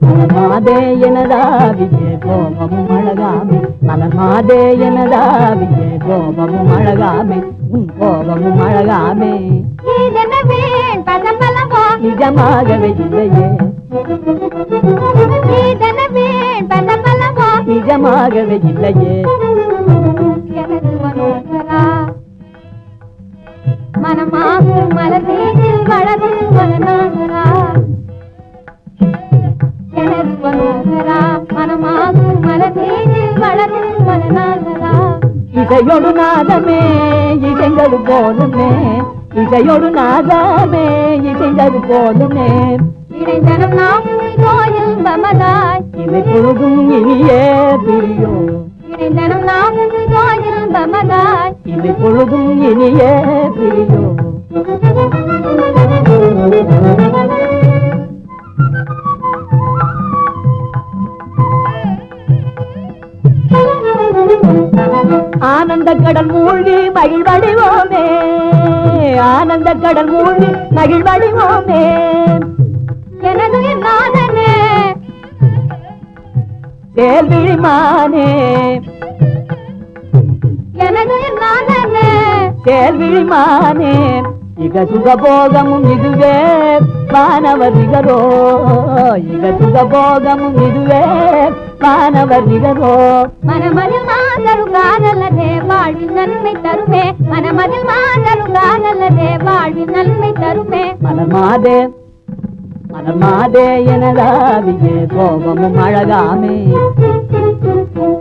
மலர்மாதே எனதாவியே கோபமும் அழகாமே. மலர்மாதே எனதாவியே கோபமும் அழகாமே. உன் கோபமும் அழகாமே. நிஜமாகவே இல்லையே. நிஜமாகவே இல்லையே. மனமாகும் மலர்வீட்டில் வளரும் மனநாகரா எனது மனோகரா மனமாகும் மலர்வீட்டில் வளரும் மனநாகரா இசையொடு நாதமே இசைந்தது போலுமே. இசையொடு நாதமே இசைந்தது இணைந்தனம் நாம் கோயில் பமதாய். இவை பொழுதும் பமதாய் பொழுதும் இனிய பிரியோ ஆனந்த கடல் மூழ்கி மகிழ்வடைவோமே. ஆனந்த கடல் மூழ்கி மகிழ்வடைவோமே. எனது நாதனே கேள்விமானே தேல்விழிமானே இக சுகபோகமும் இதுவே வானவர் நிகரோ. இக சுகபோகமும் இதுவே வானவர் நிகரோ. மனமதில் மாதரு காதலதே வாழ்வில் நன்மை தருமே. மனமதில் மாதரு காதலதே வாழ்வில் நன்மை தருமே. மலர்மாதே மலர்மாதே எனதாவியே கோபமும் அழகாமே.